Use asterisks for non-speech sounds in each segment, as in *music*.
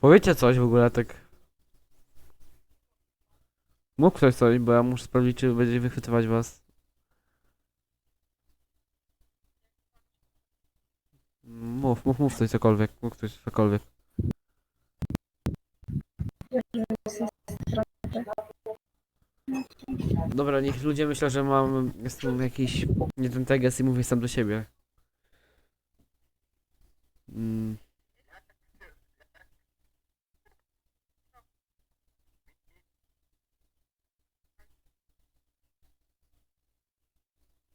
Powiecie coś w ogóle tak. Mógł ktoś coś, bo ja muszę sprawdzić, czy będzie wychwytywać was. Mów, mów, mów coś cokolwiek, mów coś cokolwiek. Dobra, niech ludzie myślą, że mam, jestem jakiś, nie ten teges i mówię sam do siebie. Mm.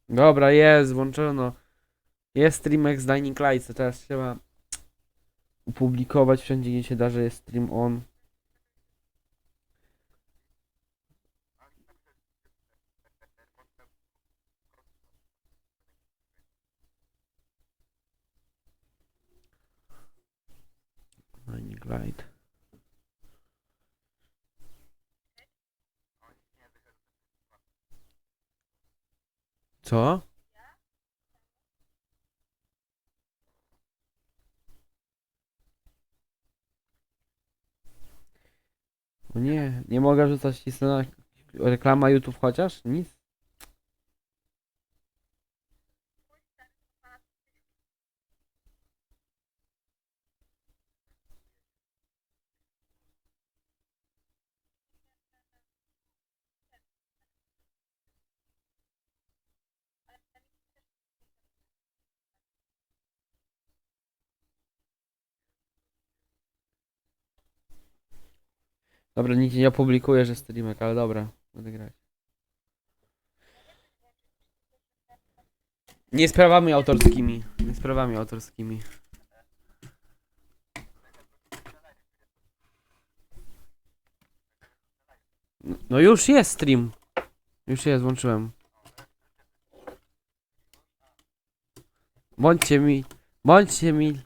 Dobra, jest, włączono. Jest streamek z Dining Lights, teraz trzeba opublikować wszędzie, gdzie się da, że jest stream on. Dining Light. Co? O nie, nie mogę rzucać nic na reklama YouTube chociaż? Nic? Dobra, nikt nie opublikuje, że streamek, ale dobra, będę grać. Nie sprawami autorskimi. Nie sprawami autorskimi. No- No już jest stream. Już jest, włączyłem. Bądźcie mi. Bądźcie mi.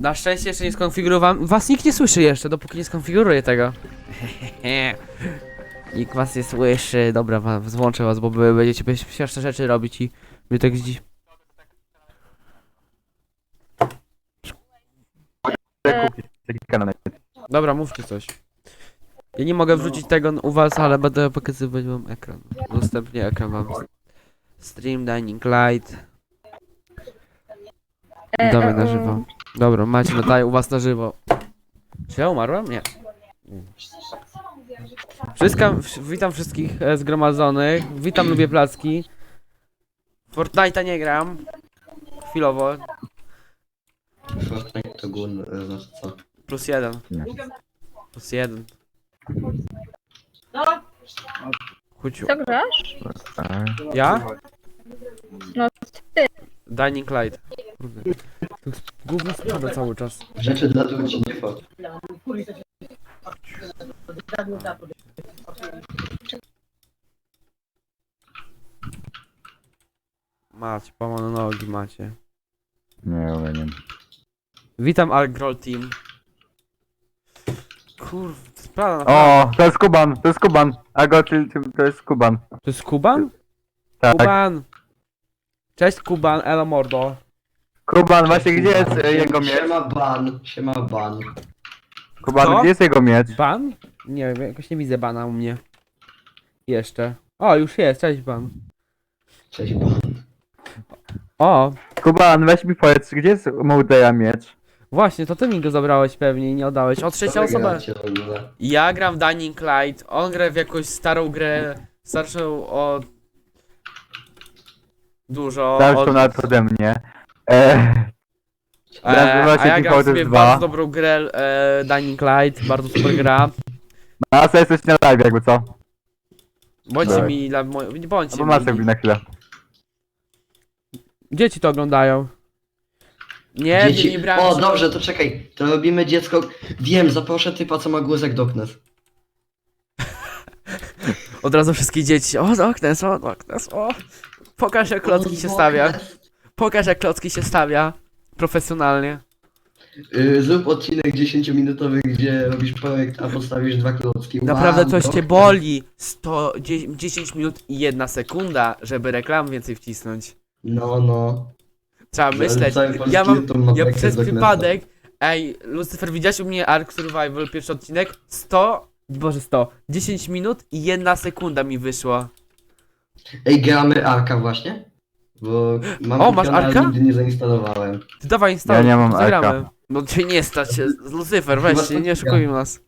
Na szczęście jeszcze nie skonfigurowałem. Was nikt nie słyszy jeszcze, dopóki nie skonfiguruję tego. *laughs* nikt was nie słyszy. Dobra, wa- złączę was, bo będziecie be- śmieszne rzeczy robić i mnie tak zdzi... Dobra, mówcie coś. Ja nie mogę wrzucić tego u was, ale będę pokazywać wam ekran. Udostępnię ekran wam. Stream Dining Light. E, na żywo. Dobra, macie, no daj u was na żywo. Czy ja umarłem? Nie. Wszystko, wsz- witam wszystkich e, zgromadzonych. Witam, lubię placki. Fortnite'a nie gram. Chwilowo. Fortnite to gun, y, znaczy co? Plus jeden. Plus jeden. Chuciu. Co grasz? Ja? No, Dining Light. Kurde. Jest Gówno spada cały czas. Rzeczy dla ludzi, nie fot. Macie, łamane nogi macie. Nie, umiem. Witam Algrol Team. Kurwa, to jest prawda, naprawdę. O, to jest Kuban, to jest Kuban. A go, ty, ty, to jest Kuban. To jest Kuban? Tak. Kuban! Cześć Kuban, elo mordo. Kuban, właśnie gdzie jest e, jego miecz? Siema ban, siema ban. Kuban, Co? gdzie jest jego miecz? Ban? Nie wiem, jakoś nie widzę bana u mnie. Jeszcze. O, już jest, cześć ban. Cześć ban. O, Kuban, weź mi powiedz, gdzie jest Mołdeja miecz? właśnie, to ty mi go zabrałeś pewnie i nie oddałeś. O, trzecia Co wy osoba. gracie w ogóle? Ja gram w Dying Light, on gra w jakąś starą grę, starszą o... Dużo, Starszą od... nawet ode mnie. E, E, się a ja gram sobie w 2. bardzo dobrą grę e, Dying Light, bardzo super gra. no, a sobie jesteś na live jakby co? Bądźcie Tak. mi dla mojej... Bądźcie Albo masz mi. sobie na chwilę. Dzieci to oglądają. Nie, Dzieci... nie brałem O, się- dobrze, to czekaj. To robimy dziecko... Wiem, zaproszę typa, co ma głos jak Doknes. *laughs* Od razu wszystkie dzieci. O, Doknes, o, Doknes, o. Pokaż jak klocki się stawia. Pokaż jak klocki się stawia. Profesjonalnie. Y, Zrób odcinek 10-minutowy, gdzie robisz projekt, a postawisz dwa klocki. Naprawdę coś cię Doknes. boli. 100, 10 minut i jedna sekunda, żeby reklam więcej wcisnąć. No, no. Trzeba myśleć. cały polski Ja mam, YouTube ma ja przez Darkneta. przypadek, ej, Lucifer, widziałeś u mnie Ark Survival, pierwszy odcinek? 100, boże 100, 10 minut i jedna sekunda mi wyszła. Ej, gramy Arka właśnie? Bo mam O, masz ale Arka? nigdy nie zainstalowałem. Ty dawaj instaluj, Ja nie mam zagramy. Arka. No cię nie stać, się. Lucifer, weź Chyba nie to oszukujmy nas.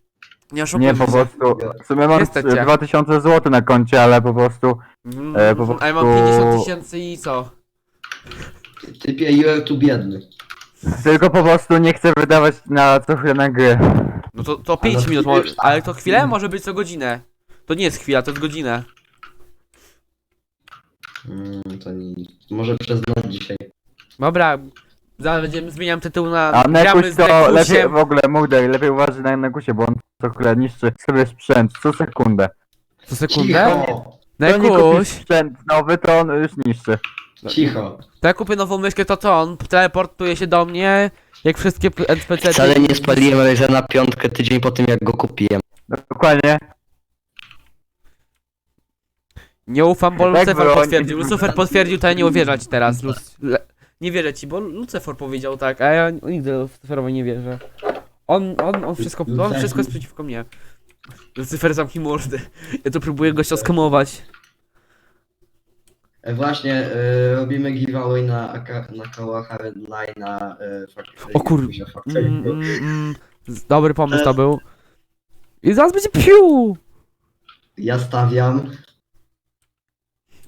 Nie oszukujmy Nie, po prostu. W sumie mam Nie stać cię. 2000 zł na koncie, ale po prostu. Mm, e, po A ja mam prostu- 50 tysięcy i co? Typie, you're tu biedny. Tylko po prostu nie chcę wydawać na co chwilę na gry. No to, to 5 no, minut, ale to chwilę może być co godzinę. To nie jest chwila, to jest godzinę. Mm, to nie... Może przez noc dzisiaj. Dobra, zaraz będziemy zmieniam tytuł na A gramy z to lepiej w ogóle Mugdaj, lepiej uważaj na Nekusie, bo on co chwilę niszczy sobie sprzęt co sekundę. Co sekundę? Cicho! Nie sprzęt nowy, to on już niszczy. Cicho! to ja kupię nową myszkę, to co on teleportuje się do mnie, jak wszystkie NPC. Wcale nie spaliłem Ryzena piątkę tydzień po tym jak go kupiłem. Dokładnie. Nie ufam, bo Tak, Lucifer potwierdził. Lucifer potwierdził, to ja nie uwierzę ci teraz. Luc... Le... Nie wierzę ci, bo Lucifer powiedział tak, a ja nigdy Luciferowi nie wierzę. On, on, on wszystko, on wszystko jest przeciwko mnie. Lucifer zamknij mordy. Ja tu próbuję gościa skamować. E, właśnie, e, robimy giveaway na, Aka- na Kałacha Redline na e, Factory. O kur- Kuźwa Factory. Mm, mm, mm. Z- Dobry pomysł to był. I zaraz będzie piu! Ja stawiam.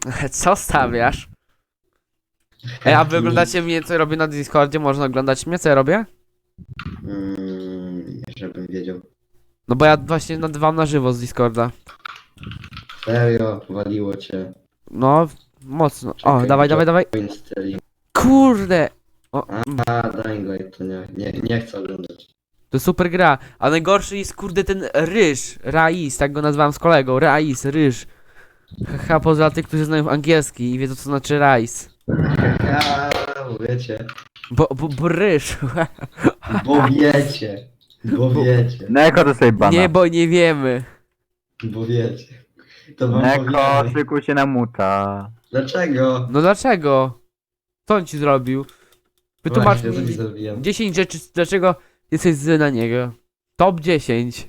*laughs* Co stawiasz? Ej, a wy oglądacie mnie, co robię na Discordzie? Można oglądać mnie, co ja robię? Mm, żebym wiedział. No bo ja właśnie nadawam na żywo z Discorda. Serio, waliło cię. No, mocno. O, Czekaj, dawaj, dawaj, dawaj. Install. Kurde! O, A, Dying Light, to nie, nie, nie chcę oglądać. to super gra. A najgorszy jest kurde ten ryż. Rais, tak go nazwałem z kolegą. Rais, ryż. Haha, poza tych, którzy znają angielski i wiedzą co znaczy rice. A, bo wiecie. Bo, bo, bo ryż. Bo wiecie. Bo wiecie. Neko to sobie bana. Nie, bo nie wiemy. Bo wiecie. To wam Neko, powiemy. szykuj się na muta. Dlaczego? No dlaczego? Co on ci zrobił? Wytłumacz Właśnie, mi co zrobiłem. 10 rzeczy, dlaczego jesteś zły na niego. Top 10.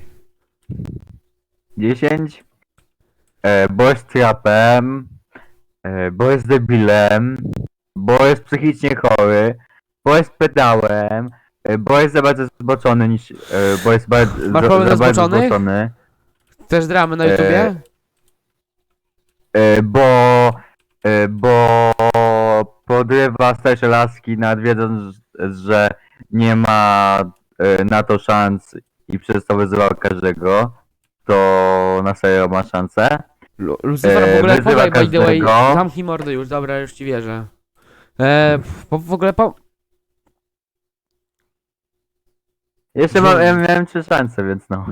10. E, bo jest trapem. E, bo jest debilem. Bo jest psychicznie chory. Bo jest pedałem. E, bo jest za bardzo zboczony niż. Bo jest bardzo, Masz za, problem za na bardzo zboczonych? zboczony. Chcesz dramy na YouTubie? E, bo. E, bo podrywa starsze laski, nawet wiedząc, że nie ma e, na to szans i przez to wyzywał każdego, to na serio ma szansę. Lu- Lucifer w Eee, ogóle wyzywa podaj by the way. każdego. Zamknij mordę już, dobra, już ci wierzę. Eee, po, w ogóle po... Jeszcze mam, ja miałem trzy szanse, więc no.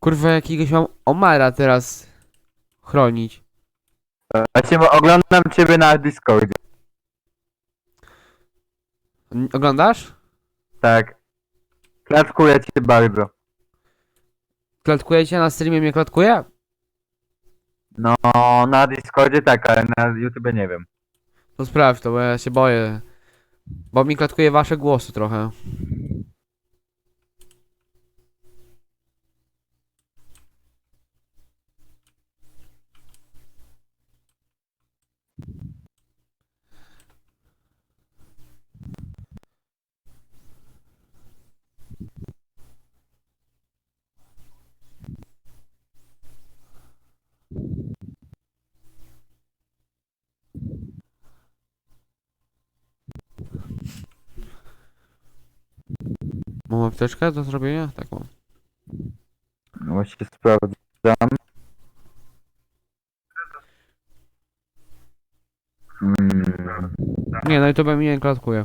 Kurwa, jakiegoś mam Omara teraz chronić. Właśnie bo oglądam ciebie na Discordzie. N- Oglądasz? Tak. Klatkuję cię bardzo. Klatkuje cię na streamie, mnie klatkuje? No, na Discordzie tak, ale na YouTube nie wiem. To sprawdź to, bo ja się boję. Bo mi klatkuje wasze głosy trochę. Mam apteczkę do zrobienia? Tak mam. No Właśnie sprawdzam. Mm. Nie, na YouTube mnie nie klatkuje.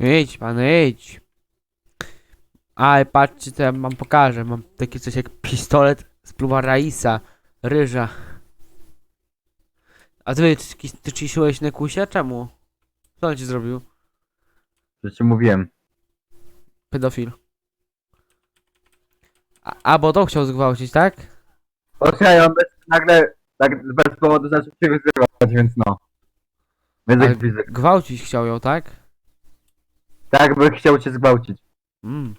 Idź pan, idź. Ale patrzcie co ja wam pokażę. Mam takie coś jak pistolet z pluwa Raisa. Ryża. A ty, ty, ty ciszyłeś Nekusia? Czemu? Co on ci zrobił? Przecież mówiłem. Pedofil. A, a bo to chciał zgwałcić, tak? Okej, on bez, nagle tak bez powodu zaczął się wyzywać, więc no. Więc Ale-. Gwałcić chciał ją, tak? Tak by chciał cię zgwałcić. Mm.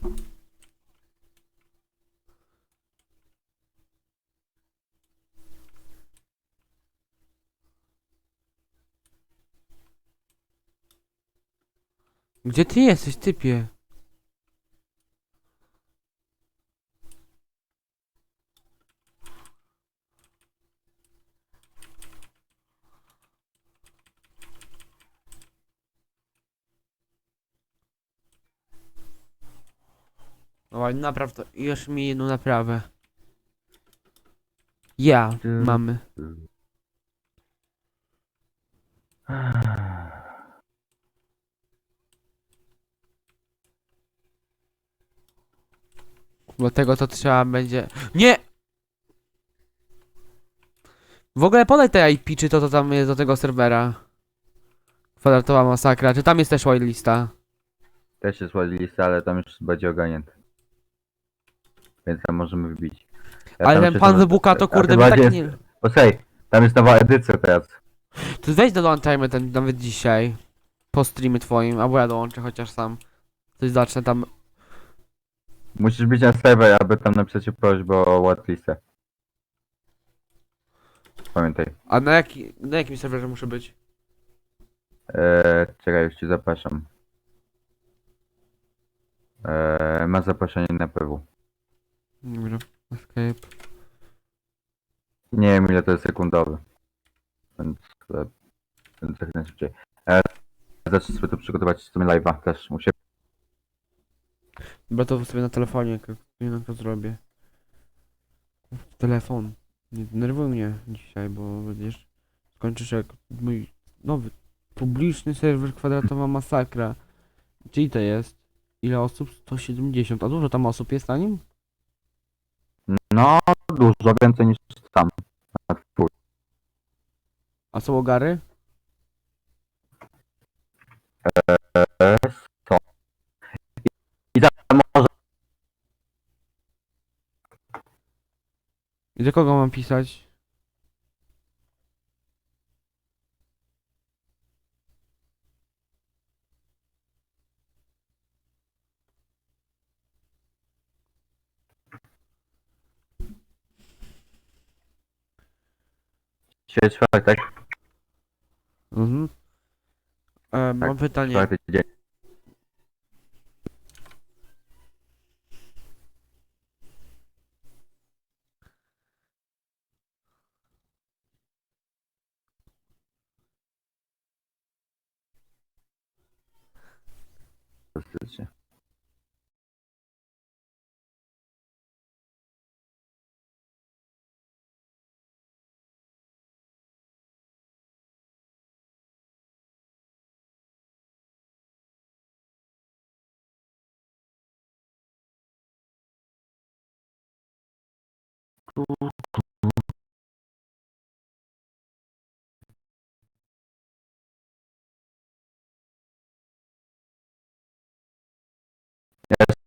Gdzie ty jesteś, typie? No ale naprawdę, już mi jedną naprawę. Ja, mamy. Dlatego to trzeba będzie... Nie! W ogóle podaj te IP, czy to, to tam jest do tego serwera. Kwadratowa masakra, czy tam jest też whitelista? Też jest ładna lista, ale tam już będzie ogarnięty. Więc tam możemy wbić. Ja Ale tam ten jeszcze pan wybuka, to a kurde, my tak nie... Posłuchaj, tam jest nowa edycja teraz. To weź do dołączajmy ten nawet dzisiaj. Po streamie twoim, albo ja dołączę chociaż sam. Coś zacznę tam. Musisz być na serwer, aby tam napisać prośbę o whitelistę. Pamiętaj. A na, jaki, na jakim serwerze muszę być? Eee, czekaj, już ci zapraszam. Eee, ma zaproszenie na PW. Dobra, escape. Nie wiem ile to jest sekundowy. Więc, e, więc jak najszybciej. Eee, zacznę sobie tu przygotować sobie live'a też. Muszę. Dobra, to sobie na telefonie, jak jak to zrobię. Telefon. Nie denerwuj mnie dzisiaj, bo będziesz... Skończysz jak mój nowy publiczny serwer kwadratowa masakra. Czyli to jest? Ile osób? 170. A dużo tam osób jest na nim? No, dużo więcej niż sam. A są ogary? Eee, co? I za może I do kogo mam pisać? Dzisiaj czwartek, Mhm. E, mam pytanie. czwarty dzień. Yes,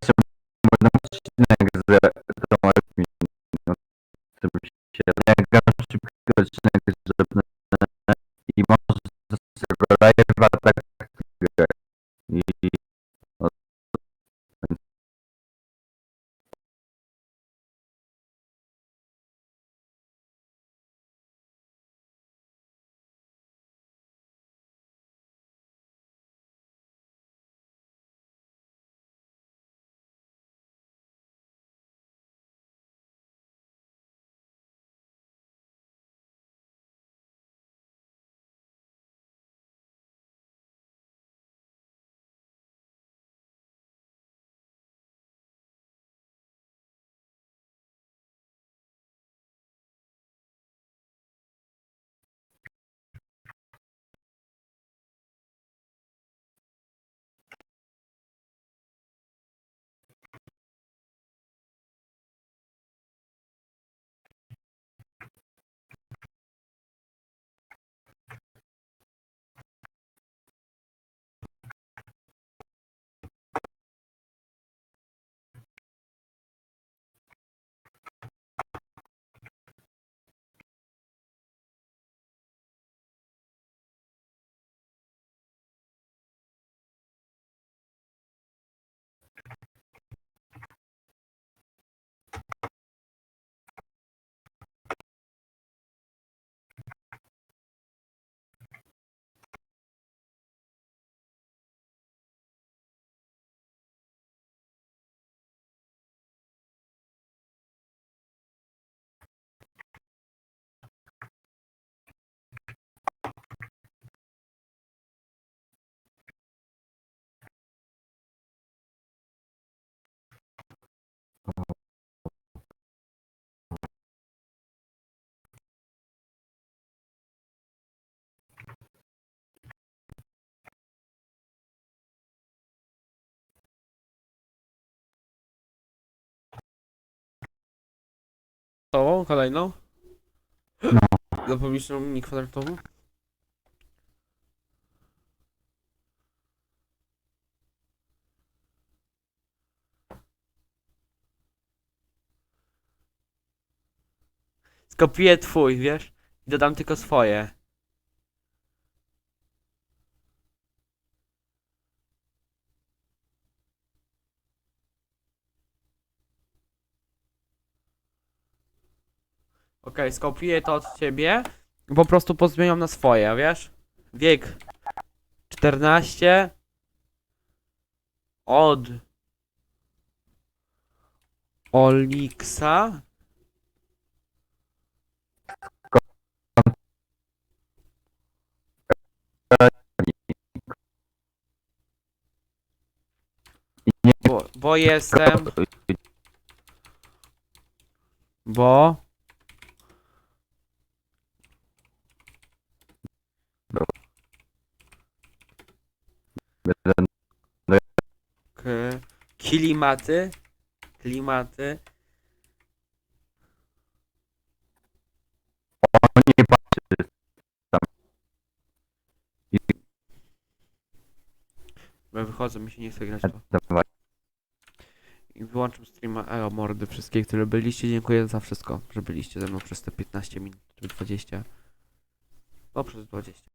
sir. Tą kolejną? No. Za publiczną kwadratową? Skopiuję twój, wiesz? I dodam tylko swoje. Okej, skopiuję to od ciebie. Po prostu pozmieniam na swoje, wiesz? Wiek 14 od Oliksa bo, bo jestem bo k klimaty. Klimaty. Bo wychodzę, mi się nie chce grać w to. Dawaj. I wyłączam streama Elo mordy wszystkie, które byliście. Dziękuję za wszystko, że byliście ze mną przez te 15 minut czy 20. No przez 20.